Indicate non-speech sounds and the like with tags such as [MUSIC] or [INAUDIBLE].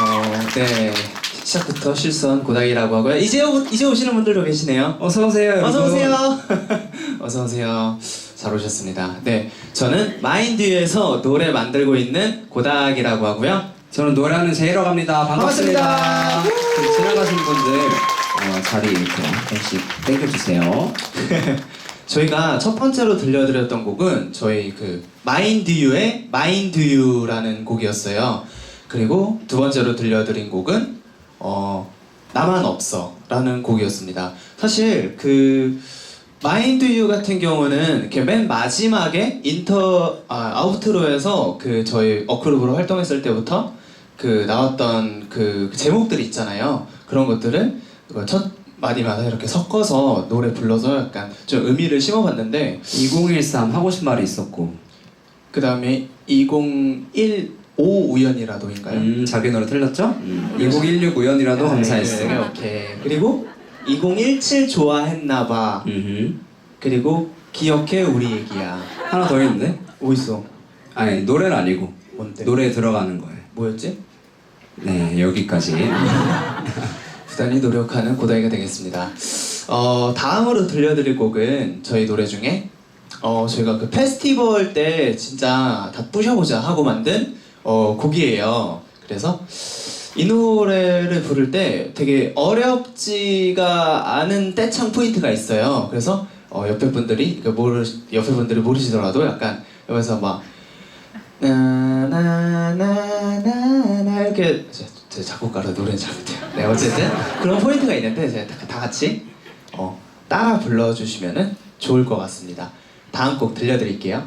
어, 네. 시작부터 실수한 고닥이라고 하고요. 이제 오, 이제 오시는 분들도 계시네요. 어서 오세요. 여러분. 어서 오세요. [LAUGHS] 어서 오세요. 잘 오셨습니다. 네, 저는 마인드에서 노래 만들고 있는 고닥이라고 하고요. 저는 노래하는 제이라고 합니다. 반갑습니다. 반갑습니다. 그 지나가시는 분들 어, 자리 이렇게 한씩 땡겨주세요. [LAUGHS] 저희가 첫 번째로 들려드렸던 곡은 저희 그 마인드유의 마인드유라는 곡이었어요. 그리고 두 번째로 들려드린 곡은 어 나만 없어라는 곡이었습니다. 사실 그 마인드 유 같은 경우는 이렇게 맨 마지막에 인터 아, 아우트로에서 그 저희 어크룹으로 활동했을 때부터 그 나왔던 그 제목들 있잖아요. 그런 것들을 그첫 마디마다 이렇게 섞어서 노래 불러서 약간 좀 의미를 심어봤는데 2013 하고 싶은 말이 있었고, 그 다음에 2015 우연이라도인가요? 음, 자기 노래 틀렸죠? 음, 2016 우연이라도 감사했어. 네, 오케이. 그리고 2017 좋아했나봐. 음흠. 그리고 기억해 우리 얘기야. 하나 더 있는데? 뭐 있어? 아니 노래는 아니고 뭔데? 노래에 들어가는 거예요. 뭐였지? 네 여기까지. [LAUGHS] 부단히 노력하는 고다이가 되겠습니다. 어, 다음으로 들려드릴 곡은 저희 노래 중에 어, 저희가 그 페스티벌 때 진짜 다 부셔보자 하고 만든 어, 곡이에요. 그래서 이 노래를 부를 때 되게 어렵지가 않은 떼창 포인트가 있어요. 그래서 어, 옆에 분들이 그 모르 옆에 분들이 모르시더라도 약간 옆에서 막 나나나나나 이렇게 제, 제 작곡가로 노래는 잘 못해요. 네 어쨌든 그런 포인트가 있는데 다, 다 같이 어, 따라 불러주시면은 좋을 것 같습니다. 다음 곡 들려드릴게요.